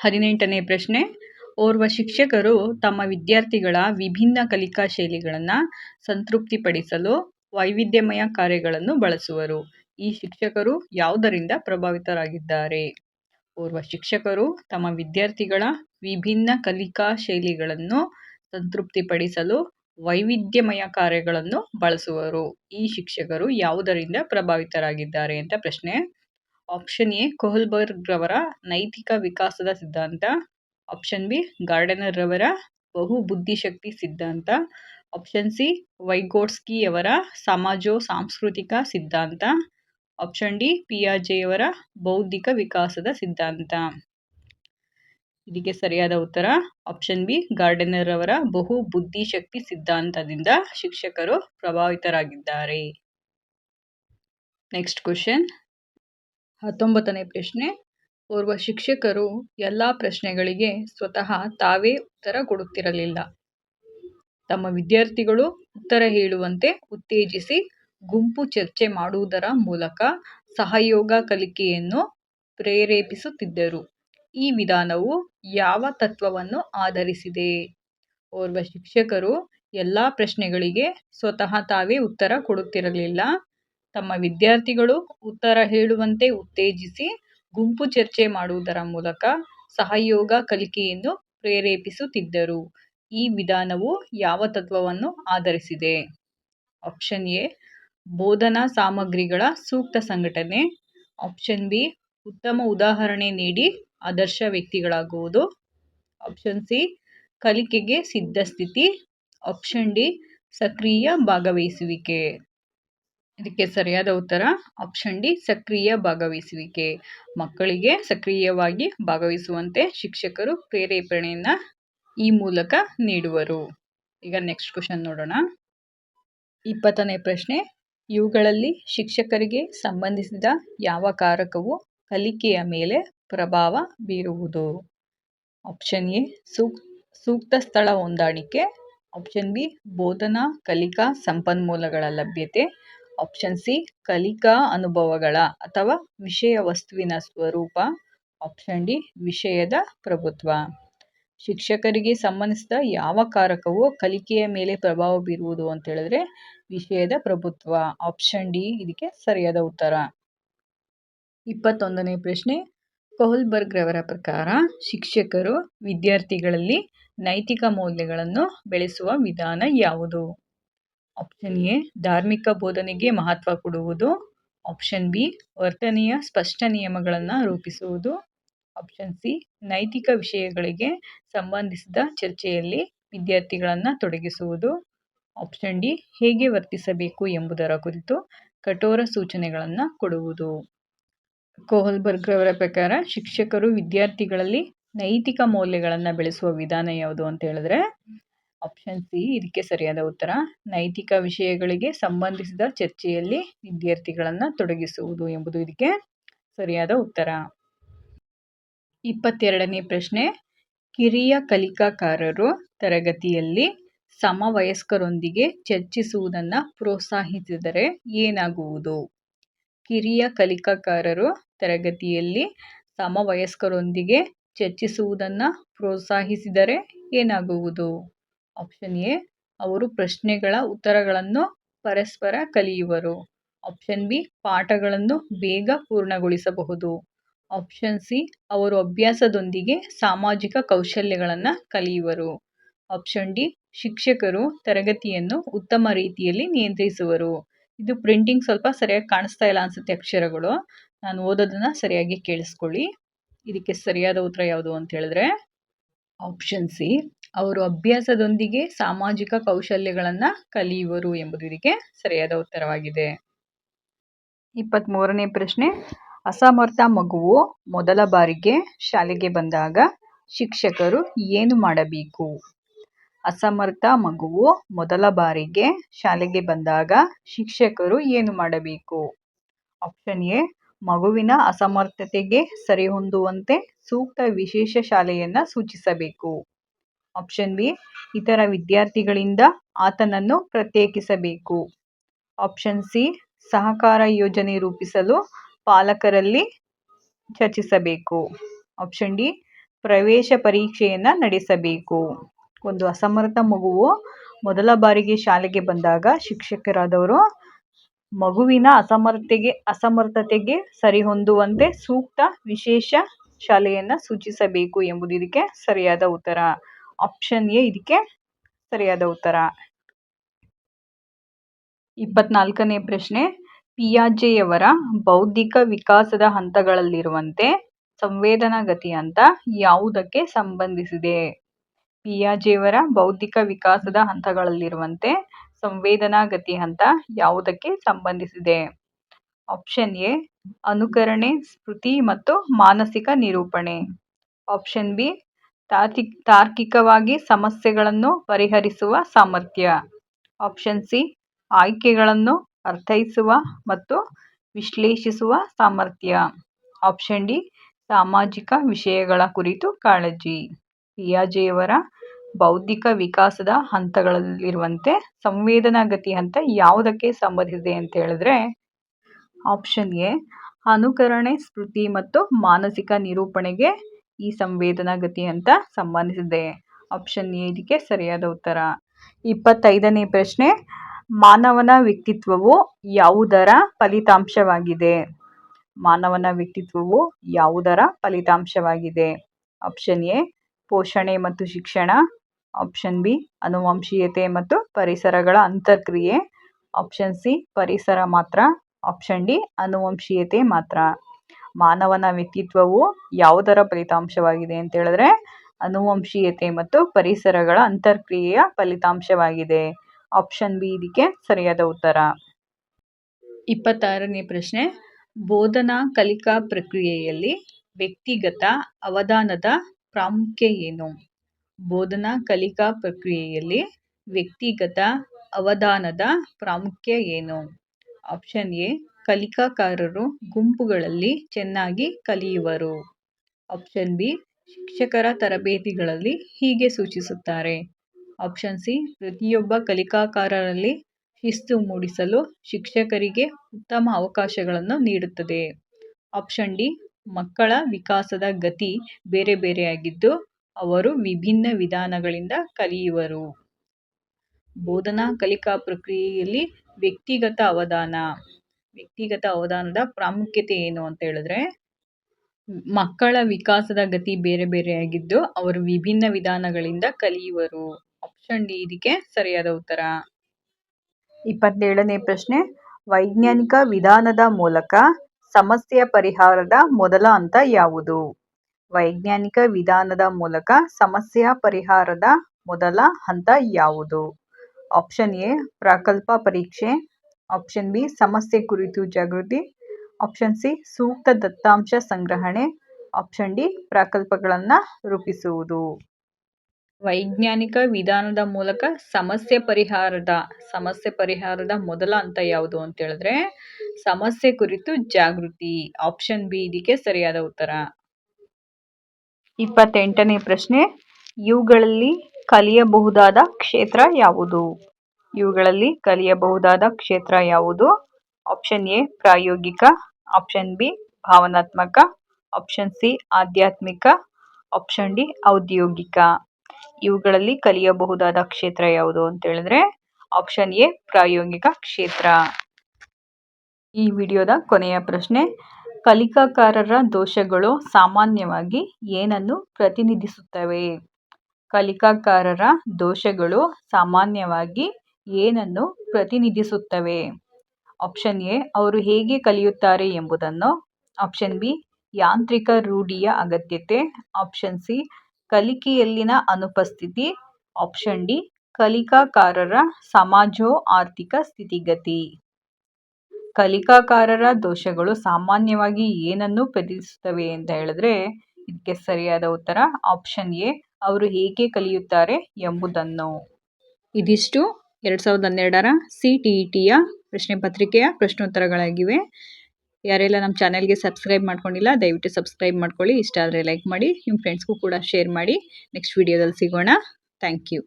ಹದಿನೆಂಟನೇ ಪ್ರಶ್ನೆ. ಓರ್ವ ಶಿಕ್ಷಕರು ತಮ್ಮ ವಿದ್ಯಾರ್ಥಿಗಳ ವಿಭಿನ್ನ ಕಲಿಕಾ ಶೈಲಿಗಳನ್ನು ಸಂತೃಪ್ತಿಪಡಿಸಲು ವೈವಿಧ್ಯಮಯ ಕಾರ್ಯಗಳನ್ನು ಬಳಸುವರು. ಈ ಶಿಕ್ಷಕರು ಯಾವುದರಿಂದ ಪ್ರಭಾವಿತರಾಗಿದ್ದಾರೆ? ಓರ್ವ ಶಿಕ್ಷಕರು ತಮ್ಮ ವಿದ್ಯಾರ್ಥಿಗಳ ವಿಭಿನ್ನ ಕಲಿಕಾ ಶೈಲಿಗಳನ್ನು ಸಂತೃಪ್ತಿಪಡಿಸಲು ವೈವಿಧ್ಯಮಯ ಕಾರ್ಯಗಳನ್ನು ಬಳಸುವರು. ಈ ಶಿಕ್ಷಕರು ಯಾವುದರಿಂದ ಪ್ರಭಾವಿತರಾಗಿದ್ದಾರೆ ಅಂತ ಪ್ರಶ್ನೆ. ಆಪ್ಷನ್ ಎ ಕೊಹಲ್ಬರ್ಗ್ರವರ ನೈತಿಕ ವಿಕಾಸದ ಸಿದ್ಧಾಂತ. ಆಪ್ಷನ್ ಬಿ ಗಾರ್ಡನರ್ರವರ ಬಹು ಬುದ್ಧಿಶಕ್ತಿ ಸಿದ್ಧಾಂತ. ಆಪ್ಷನ್ ಸಿ ವೈಗೋಡ್ಸ್ಕಿಯವರ ಸಮಾಜೋ ಸಾಂಸ್ಕೃತಿಕ ಸಿದ್ಧಾಂತ. ಆಪ್ಷನ್ ಡಿ ಪಿಯಾಜೆಯವರ ಬೌದ್ಧಿಕ ವಿಕಾಸದ ಸಿದ್ಧಾಂತ. ಇದಕ್ಕೆ ಸರಿಯಾದ ಉತ್ತರ ಆಪ್ಷನ್ ಬಿ ಗಾರ್ಡನರ್ರವರ ಬಹು ಬುದ್ಧಿಶಕ್ತಿ ಸಿದ್ಧಾಂತದಿಂದ ಶಿಕ್ಷಕರು ಪ್ರಭಾವಿತರಾಗಿದ್ದಾರೆ. ನೆಕ್ಸ್ಟ್ ಕ್ವಶನ್ ಹತ್ತೊಂಬತ್ತನೇ ಪ್ರಶ್ನೆ. ಓರ್ವ ಶಿಕ್ಷಕರು ಎಲ್ಲ ಪ್ರಶ್ನೆಗಳಿಗೆ ಸ್ವತಃ ತಾವೇ ಉತ್ತರ ಕೊಡುತ್ತಿರಲಿಲ್ಲ. ತಮ್ಮ ವಿದ್ಯಾರ್ಥಿಗಳು ಉತ್ತರ ಹೇಳುವಂತೆ ಉತ್ತೇಜಿಸಿ ಗುಂಪು ಚರ್ಚೆ ಮಾಡುವುದರ ಮೂಲಕ ಸಹಯೋಗ ಕಲಿಕೆಯನ್ನು ಪ್ರೇರೇಪಿಸುತ್ತಿದ್ದರು. ಈ ವಿಧಾನವು ಯಾವ ತತ್ವವನ್ನು ಆಧರಿಸಿದೆ? ಓರ್ವ ಶಿಕ್ಷಕರು ಎಲ್ಲ ಪ್ರಶ್ನೆಗಳಿಗೆ ಸ್ವತಃ ತಾವೇ ಉತ್ತರ ಕೊಡುತ್ತಿರಲಿಲ್ಲ. ತಮ್ಮ ವಿದ್ಯಾರ್ಥಿಗಳು ಉತ್ತರ ಹೇಳುವಂತೆ ಉತ್ತೇಜಿಸಿ ಗುಂಪು ಚರ್ಚೆ ಮಾಡುವುದರ ಮೂಲಕ ಸಹಯೋಗ ಕಲಿಕೆಯನ್ನು ಪ್ರೇರೇಪಿಸುತ್ತಿದ್ದರು. ಈ ವಿಧಾನವು ಯಾವ ತತ್ವವನ್ನು ಆಧರಿಸಿದೆ? ಆಪ್ಷನ್ ಎ, ಬೋಧನಾ ಸಾಮಗ್ರಿಗಳ ಸೂಕ್ತ ಸಂಘಟನೆ. ಆಪ್ಷನ್ ಬಿ, ಉತ್ತಮ ಉದಾಹರಣೆ ನೀಡಿ ಆದರ್ಶ ವ್ಯಕ್ತಿಗಳಾಗುವುದು. ಆಪ್ಷನ್ ಸಿ, ಕಲಿಕೆಗೆ ಸಿದ್ಧ ಸ್ಥಿತಿ. ಆಪ್ಷನ್ ಡಿ, ಸಕ್ರಿಯ ಭಾಗವಹಿಸುವಿಕೆ. ಇದಕ್ಕೆ ಸರಿಯಾದ ಉತ್ತರ ಆಪ್ಷನ್ ಡಿ ಸಕ್ರಿಯ ಭಾಗವಹಿಸುವಿಕೆ. ಮಕ್ಕಳಿಗೆ ಸಕ್ರಿಯವಾಗಿ ಭಾಗವಹಿಸುವಂತೆ ಶಿಕ್ಷಕರು ಪ್ರೇರೇಪಣೆಯನ್ನು ಈ ಮೂಲಕ ನೀಡುವರು. ಈಗ ನೆಕ್ಸ್ಟ್ ಕ್ವಶನ್ ನೋಡೋಣ. ಇಪ್ಪತ್ತನೇ ಪ್ರಶ್ನೆ, ಇವುಗಳಲ್ಲಿ ಶಿಕ್ಷಕರಿಗೆ ಸಂಬಂಧಿಸಿದ ಯಾವ ಕಾರಕವು ಕಲಿಕೆಯ ಮೇಲೆ ಪ್ರಭಾವ ಬೀರುವುದು? ಆಪ್ಷನ್ ಎ, ಸೂಕ್, ಸೂಕ್ತ ಸ್ಥಳ ಹೊಂದಾಣಿಕೆ. ಆಪ್ಷನ್ ಬಿ, ಬೋಧನಾ, ಕಲಿಕಾ, ಸಂಪನ್ಮೂಲಗಳ ಲಭ್ಯತೆ. ಆಪ್ಷನ್ ಸಿ ಕಲಿಕಾ ಅನುಭವಗಳ ಅಥವಾ ವಿಷಯ ವಸ್ತುವಿನ ಸ್ವರೂಪ. ಆಪ್ಷನ್ ಡಿ ವಿಷಯದ ಪ್ರಭುತ್ವ. ಶಿಕ್ಷಕರಿಗೆ ಸಂಬಂಧಿಸಿದ ಯಾವ ಕಾರಕವು ಕಲಿಕೆಯ ಮೇಲೆ ಪ್ರಭಾವ ಬೀರುವುದು ಅಂತ ಹೇಳಿದ್ರೆ ವಿಷಯದ ಪ್ರಭುತ್ವ. ಆಪ್ಷನ್ ಡಿ ಇದಕ್ಕೆ ಸರಿಯಾದ ಉತ್ತರ. ಇಪ್ಪತ್ತೊಂದನೇ ಪ್ರಶ್ನೆ ಕೊಹಲ್ಬರ್ಗ್ ರವರ ಪ್ರಕಾರ ಶಿಕ್ಷಕರು ವಿದ್ಯಾರ್ಥಿಗಳಲ್ಲಿ ನೈತಿಕ ಮೌಲ್ಯಗಳನ್ನು ಬೆಳೆಸುವ ವಿಧಾನ ಯಾವುದು? ಆಪ್ಷನ್ ಎ ಧಾರ್ಮಿಕ ಬೋಧನೆಗೆ ಮಹತ್ವ ಕೊಡುವುದು. ಆಪ್ಷನ್ ಬಿ ವರ್ತನೆಯ ಸ್ಪಷ್ಟ ನಿಯಮಗಳನ್ನು ರೂಪಿಸುವುದು. ಆಪ್ಷನ್ ಸಿ ನೈತಿಕ ವಿಷಯಗಳಿಗೆ ಸಂಬಂಧಿಸಿದ ಚರ್ಚೆಯಲ್ಲಿ ವಿದ್ಯಾರ್ಥಿಗಳನ್ನು ತೊಡಗಿಸುವುದು. ಆಪ್ಷನ್ ಡಿ ಹೇಗೆ ವರ್ತಿಸಬೇಕು ಎಂಬುದರ ಕುರಿತು ಕಠೋರ ಸೂಚನೆಗಳನ್ನು ಕೊಡುವುದು. ಕೋಹಲ್ಬರ್ಗ್ರವರ ಪ್ರಕಾರ, ಶಿಕ್ಷಕರು ವಿದ್ಯಾರ್ಥಿಗಳಲ್ಲಿ ನೈತಿಕ ಮೌಲ್ಯಗಳನ್ನು ಬೆಳೆಸುವ ವಿಧಾನ ಯಾವುದು ಅಂತ ಹೇಳಿದ್ರೆ ಆಪ್ಷನ್ ಸಿ ಇದಕ್ಕೆ ಸರಿಯಾದ ಉತ್ತರ, ನೈತಿಕ ವಿಷಯಗಳಿಗೆ ಸಂಬಂಧಿಸಿದ ಚರ್ಚೆಯಲ್ಲಿ ವಿದ್ಯಾರ್ಥಿಗಳನ್ನು ತೊಡಗಿಸುವುದು ಎಂಬುದು ಇದಕ್ಕೆ ಸರಿಯಾದ ಉತ್ತರ. ಇಪ್ಪತ್ತೆರಡನೇ ಪ್ರಶ್ನೆ, ಕಿರಿಯ ಕಲಿಕಾಕಾರರು ತರಗತಿಯಲ್ಲಿ ಸಮವಯಸ್ಕರೊಂದಿಗೆ ಚರ್ಚಿಸುವುದನ್ನು ಪ್ರೋತ್ಸಾಹಿಸಿದರೆ ಏನಾಗುವುದು? ಕಿರಿಯ ಕಲಿಕಾಕಾರರು ತರಗತಿಯಲ್ಲಿ ಸಮವಯಸ್ಕರೊಂದಿಗೆ ಚರ್ಚಿಸುವುದನ್ನು ಪ್ರೋತ್ಸಾಹಿಸಿದರೆ ಏನಾಗುವುದು? ಆಪ್ಷನ್ ಎ ಅವರು ಪ್ರಶ್ನೆಗಳ ಉತ್ತರಗಳನ್ನು ಪರಸ್ಪರ ಕಲಿಯುವರು. ಆಪ್ಷನ್ ಬಿ ಪಾಠಗಳನ್ನು ಬೇಗ ಪೂರ್ಣಗೊಳಿಸಬಹುದು. ಆಪ್ಷನ್ ಸಿ ಅವರು ಅಭ್ಯಾಸದೊಂದಿಗೆ ಸಾಮಾಜಿಕ ಕೌಶಲ್ಯಗಳನ್ನು ಕಲಿಯುವರು. ಆಪ್ಷನ್ ಡಿ ಶಿಕ್ಷಕರು ತರಗತಿಯನ್ನು ಉತ್ತಮ ರೀತಿಯಲ್ಲಿ ನಿಯಂತ್ರಿಸುವರು. ಇದು ಪ್ರಿಂಟಿಂಗ್ ಸ್ವಲ್ಪ ಸರಿಯಾಗಿ ಕಾಣಿಸ್ತಾ ಇಲ್ಲ ಅನಿಸುತ್ತೆ ಅಕ್ಷರಗಳು. ನಾನು ಓದೋದನ್ನು ಸರಿಯಾಗಿ ಕೇಳಿಸ್ಕೊಳ್ಳಿ. ಇದಕ್ಕೆ ಸರಿಯಾದ ಉತ್ತರ ಯಾವುದು ಅಂತ ಹೇಳಿದ್ರೆ ಆಪ್ಷನ್ ಸಿ ಅವರು ಅಭ್ಯಾಸದೊಂದಿಗೆ ಸಾಮಾಜಿಕ ಕೌಶಲ್ಯಗಳನ್ನು ಕಲಿಯುವರು ಎಂಬುದು ಇದಕ್ಕೆ ಸರಿಯಾದ ಉತ್ತರವಾಗಿದೆ. ಇಪ್ಪತ್ತ್ಮೂರನೇ ಪ್ರಶ್ನೆ. ಅಸಮರ್ಥ ಮಗುವು ಮೊದಲ ಬಾರಿಗೆ ಶಾಲೆಗೆ ಬಂದಾಗ ಶಿಕ್ಷಕರು ಏನು ಮಾಡಬೇಕು? ಅಸಮರ್ಥ ಮಗುವು ಮೊದಲ ಬಾರಿಗೆ ಶಾಲೆಗೆ ಬಂದಾಗ ಶಿಕ್ಷಕರು ಏನು ಮಾಡಬೇಕು? Option A. ಮಗುವಿನ ಅಸಮರ್ಥತೆಗೆ ಸರಿಹೊಂದುವಂತೆ ಸೂಕ್ತ ವಿಶೇಷ ಶಾಲೆಯನ್ನು ಸೂಚಿಸಬೇಕು. ಆಪ್ಷನ್ ಬಿ ಇತರ ವಿದ್ಯಾರ್ಥಿಗಳಿಂದ ಆತನನ್ನು ಪ್ರತ್ಯೇಕಿಸಬೇಕು. ಆಪ್ಷನ್ ಸಿ ಸಹಕಾರ ಯೋಜನೆ ರೂಪಿಸಲು ಪಾಲಕರಲ್ಲಿ ಚರ್ಚಿಸಬೇಕು. ಆಪ್ಷನ್ ಡಿ ಪ್ರವೇಶ ಪರೀಕ್ಷೆಯನ್ನು ನಡೆಸಬೇಕು. ಒಂದು ಅಸಮರ್ಥ ಮಗುವು ಮೊದಲ ಬಾರಿಗೆ ಶಾಲೆಗೆ ಬಂದಾಗ ಶಿಕ್ಷಕರಾದವರು ಮಗುವಿನ ಅಸಮರ್ಥತೆಗೆ ಅಸಮರ್ಥತೆಗೆ ಸರಿಹೊಂದುವಂತೆ ಸೂಕ್ತ ವಿಶೇಷ ಶಾಲೆಯನ್ನು ಸೂಚಿಸಬೇಕು ಎಂಬುದು ಇದಕ್ಕೆ ಸರಿಯಾದ ಉತ್ತರ. ಆಪ್ಷನ್ ಎ ಇದಕ್ಕೆ ಸರಿಯಾದ ಉತ್ತರ. ಇಪ್ಪತ್ನಾಲ್ಕನೇ ಪ್ರಶ್ನೆ, ಪಿಯಾಜೆಯವರ ಬೌದ್ಧಿಕ ವಿಕಾಸದ ಹಂತಗಳಲ್ಲಿರುವಂತೆ ಸಂವೇದನಾಗತಿ ಅಂತ ಯಾವುದಕ್ಕೆ ಸಂಬಂಧಿಸಿದೆ? ಪಿಯಾಜೆಯವರ ಬೌದ್ಧಿಕ ವಿಕಾಸದ ಹಂತಗಳಲ್ಲಿರುವಂತೆ ಸಂವೇದನಾಗತಿ ಹಂತ ಯಾವುದಕ್ಕೆ ಸಂಬಂಧಿಸಿದೆ? ಆಪ್ಷನ್ ಎ, ಅನುಕರಣೆ, ಸ್ಮೃತಿ ಮತ್ತು ಮಾನಸಿಕ ನಿರೂಪಣೆ. ಆಪ್ಷನ್ ಬಿ ತಾರ್ಕಿಕ್ ತಾರ್ಕಿಕವಾಗಿ ಸಮಸ್ಯೆಗಳನ್ನು ಪರಿಹರಿಸುವ ಸಾಮರ್ಥ್ಯ. ಆಪ್ಷನ್ ಸಿ, ಆಯ್ಕೆಗಳನ್ನು ಅರ್ಥೈಸುವ ಮತ್ತು ವಿಶ್ಲೇಷಿಸುವ ಸಾಮರ್ಥ್ಯ. ಆಪ್ಷನ್ ಡಿ, ಸಾಮಾಜಿಕ ವಿಷಯಗಳ ಕುರಿತು ಕಾಳಜಿ. ಪಿಯಾಜೆಯವರ ಬೌದ್ಧಿಕ ವಿಕಾಸದ ಹಂತಗಳಲ್ಲಿರುವಂತೆ ಸಂವೇದನಾಗತಿ ಹಂತ ಯಾವುದಕ್ಕೆ ಸಂಬಂಧಿಸಿದೆ ಅಂತ ಹೇಳಿದ್ರೆ, ಆಪ್ಷನ್ ಎ, ಅನುಕರಣೆ, ಸ್ಮೃತಿ ಮತ್ತು ಮಾನಸಿಕ ನಿರೂಪಣೆಗೆ ಈ ಸಂವೇದನಾ ಗತಿ ಅಂತ ಸಂಬಂಧಿಸಿದೆ. ಆಪ್ಷನ್ ಎ ಇದಕ್ಕೆ ಸರಿಯಾದ ಉತ್ತರ. ಇಪ್ಪತ್ತೈದನೇ ಪ್ರಶ್ನೆ. ಮಾನವನ ವ್ಯಕ್ತಿತ್ವವು ಯಾವುದರ ಫಲಿತಾಂಶವಾಗಿದೆ? ಮಾನವನ ವ್ಯಕ್ತಿತ್ವವು ಯಾವುದರ ಫಲಿತಾಂಶವಾಗಿದೆ? ಆಪ್ಷನ್ ಎ ಪೋಷಣೆ ಮತ್ತು ಶಿಕ್ಷಣ. ಆಪ್ಷನ್ ಬಿ ಅನುವಂಶೀಯತೆ ಮತ್ತು ಪರಿಸರಗಳ ಅಂತರ್ಕ್ರಿಯೆ. ಆಪ್ಷನ್ ಸಿ ಪರಿಸರ ಮಾತ್ರ. ಆಪ್ಷನ್ ಡಿ ಅನುವಂಶೀಯತೆ ಮಾತ್ರ. ಮಾನವನ ವ್ಯಕ್ತಿತ್ವವು ಯಾವುದರ ಫಲಿತಾಂಶವಾಗಿದೆ ಅಂತ ಹೇಳಿದ್ರೆ ಅನುವಂಶೀಯತೆ ಮತ್ತು ಪರಿಸರಗಳ ಅಂತರ್ಕ್ರಿಯೆಯ ಫಲಿತಾಂಶವಾಗಿದೆ. ಆಪ್ಷನ್ ಬಿ ಇದಕ್ಕೆ ಸರಿಯಾದ ಉತ್ತರ. ಇಪ್ಪತ್ತಾರನೇ ಪ್ರಶ್ನೆ. ಬೋಧನಾ ಕಲಿಕಾ ಪ್ರಕ್ರಿಯೆಯಲ್ಲಿ ವ್ಯಕ್ತಿಗತ ಅವಧಾನದ ಪ್ರಾಮುಖ್ಯ ಏನು? ಬೋಧನಾ ಕಲಿಕಾ ಪ್ರಕ್ರಿಯೆಯಲ್ಲಿ ವ್ಯಕ್ತಿಗತ ಅವಧಾನದ ಪ್ರಾಮುಖ್ಯ ಏನು? Option A. ಕಲಿಕಾಕಾರರು ಗುಂಪುಗಳಲ್ಲಿ ಚೆನ್ನಾಗಿ ಕಲಿಯುವರು. ಆಪ್ಷನ್ ಬಿ, ಶಿಕ್ಷಕರ ತರಬೇತಿಗಳಲ್ಲಿ ಹೀಗೆ ಸೂಚಿಸುತ್ತಾರೆ. ಆಪ್ಷನ್ ಸಿ, ಪ್ರತಿಯೊಬ್ಬ ಕಲಿಕಾಕಾರರಲ್ಲಿ ಶಿಸ್ತು ಮೂಡಿಸಲು ಶಿಕ್ಷಕರಿಗೆ ಉತ್ತಮ ಅವಕಾಶಗಳನ್ನು ನೀಡುತ್ತದೆ. ಆಪ್ಷನ್ ಡಿ, ಮಕ್ಕಳ ವಿಕಾಸದ ಗತಿ ಬೇರೆ ಬೇರೆಯಾಗಿದ್ದು ಅವರು ವಿಭಿನ್ನ ವಿಧಾನಗಳಿಂದ ಕಲಿಯುವರು. ಬೋಧನಾ ಕಲಿಕಾ ಪ್ರಕ್ರಿಯೆಯಲ್ಲಿ ವ್ಯಕ್ತಿಗತ ಅವಧಾನ. ವ್ಯಕ್ತಿಗತ ಅವಧಾನದ ಪ್ರಾಮುಖ್ಯತೆ ಏನು ಅಂತ ಹೇಳಿದ್ರೆ ಮಕ್ಕಳ ವಿಕಾಸದ ಗತಿ ಬೇರೆ ಬೇರೆಯಾಗಿದ್ದು ಅವರು ವಿಭಿನ್ನ ವಿಧಾನಗಳಿಂದ ಕಲಿಯುವರು. ಆಪ್ಷನ್ ಡಿ ಇದಕ್ಕೆ ಸರಿಯಾದ ಉತ್ತರ. ಇಪ್ಪತ್ತೇಳನೇ ಪ್ರಶ್ನೆ. ವೈಜ್ಞಾನಿಕ ವಿಧಾನದ ಮೂಲಕ ಸಮಸ್ಯೆಯ ಪರಿಹಾರದ ಮೊದಲ ಹಂತ ಯಾವುದು? ವೈಜ್ಞಾನಿಕ ವಿಧಾನದ ಮೂಲಕ ಸಮಸ್ಯೆಯ ಪರಿಹಾರದ ಮೊದಲ ಹಂತ ಯಾವುದು? ಆಪ್ಷನ್ ಎ ಪ್ರಕಲ್ಪ ಪರೀಕ್ಷೆ. ಆಪ್ಷನ್ ಬಿ ಸಮಸ್ಯೆ ಕುರಿತು ಜಾಗೃತಿ. ಆಪ್ಷನ್ ಸಿ ಸೂಕ್ತ ದತ್ತಾಂಶ ಸಂಗ್ರಹಣೆ. ಆಪ್ಷನ್ ಡಿ ಪ್ರಕಲ್ಪಗಳನ್ನು ರೂಪಿಸುವುದು. ವೈಜ್ಞಾನಿಕ ವಿಧಾನದ ಮೂಲಕ ಸಮಸ್ಯೆ ಪರಿಹಾರದ ಸಮಸ್ಯೆ ಪರಿಹಾರದ ಮೊದಲ ಹಂತ ಯಾವುದು ಅಂತ ಹೇಳಿದ್ರೆ, ಸಮಸ್ಯೆ ಕುರಿತು ಜಾಗೃತಿ. ಆಪ್ಷನ್ ಬಿ ಇದಕ್ಕೆ ಸರಿಯಾದ ಉತ್ತರ. ಇಪ್ಪತ್ತೆಂಟನೇ ಪ್ರಶ್ನೆ, ಇವುಗಳಲ್ಲಿ ಕಲಿಯಬಹುದಾದ ಕ್ಷೇತ್ರ ಯಾವುದು? ಇವುಗಳಲ್ಲಿ ಕಲಿಯಬಹುದಾದ ಕ್ಷೇತ್ರ ಯಾವುದು? ಆಪ್ಷನ್ ಎ ಪ್ರಾಯೋಗಿಕ. ಆಪ್ಷನ್ ಬಿ ಭಾವನಾತ್ಮಕ. ಆಪ್ಷನ್ ಸಿ ಆಧ್ಯಾತ್ಮಿಕ. ಆಪ್ಷನ್ ಡಿ ಔದ್ಯೋಗಿಕ. ಇವುಗಳಲ್ಲಿ ಕಲಿಯಬಹುದಾದ ಕ್ಷೇತ್ರ ಯಾವುದು ಅಂತ ಹೇಳಿದ್ರೆ ಆಪ್ಷನ್ ಎ ಪ್ರಾಯೋಗಿಕ ಕ್ಷೇತ್ರ. ಈ ವಿಡಿಯೋದ ಕೊನೆಯ ಪ್ರಶ್ನೆ, ಕಲಿಕಾಕಾರರ ದೋಷಗಳು ಸಾಮಾನ್ಯವಾಗಿ ಏನನ್ನು ಪ್ರತಿನಿಧಿಸುತ್ತವೆ? ಕಲಿಕಾಕಾರರ ದೋಷಗಳು ಸಾಮಾನ್ಯವಾಗಿ ಏನನ್ನು ಪ್ರತಿನಿಧಿಸುತ್ತವೆ? ಆಪ್ಷನ್ ಎ, ಅವರು ಹೇಗೆ ಕಲಿಯುತ್ತಾರೆ ಎಂಬುದನ್ನು. ಆಪ್ಷನ್ ಬಿ, ಯಾಂತ್ರಿಕ ರೂಢಿಯ ಅಗತ್ಯತೆ. ಆಪ್ಷನ್ ಸಿ, ಕಲಿಕೆಯಲ್ಲಿನ ಅನುಪಸ್ಥಿತಿ. ಆಪ್ಷನ್ ಡಿ, ಕಲಿಕಾಕಾರರ ಸಮಾಜೋ ಆರ್ಥಿಕ ಸ್ಥಿತಿಗತಿ. ಕಲಿಕಾಕಾರರ ದೋಷಗಳು ಸಾಮಾನ್ಯವಾಗಿ ಏನನ್ನು ಪ್ರತಿನಿಧಿಸುತ್ತವೆ ಅಂತ ಹೇಳಿದ್ರೆ, ಇದಕ್ಕೆ ಸರಿಯಾದ ಉತ್ತರ ಆಪ್ಷನ್ ಎ, ಅವರು ಹೇಗೆ ಕಲಿಯುತ್ತಾರೆ ಎಂಬುದನ್ನು. ಇದಿಷ್ಟು. ಎರಡು ಸಾವಿರದ ಹನ್ನೆರಡರ ಸಿ ಟಿ ಇ ಟಿಯ ಪ್ರಶ್ನೆ ಪತ್ರಿಕೆಯ ಪ್ರಶ್ನೋತ್ತರಗಳಾಗಿವೆ. ಯಾರೆಲ್ಲ ನಮ್ಮ ಚಾನೆಲ್ಗೆ ಸಬ್ಸ್ಕ್ರೈಬ್ ಮಾಡ್ಕೊಂಡಿಲ್ಲ, ದಯವಿಟ್ಟು ಸಬ್ಸ್ಕ್ರೈಬ್ ಮಾಡ್ಕೊಳ್ಳಿ. ಇಷ್ಟ ಆದರೆ ಲೈಕ್ ಮಾಡಿ, ನಿಮ್ಮ ಫ್ರೆಂಡ್ಸ್ಗೂ ಕೂಡ ಶೇರ್ ಮಾಡಿ. ನೆಕ್ಸ್ಟ್ ವಿಡಿಯೋದಲ್ಲಿ ಸಿಗೋಣ. Thank you.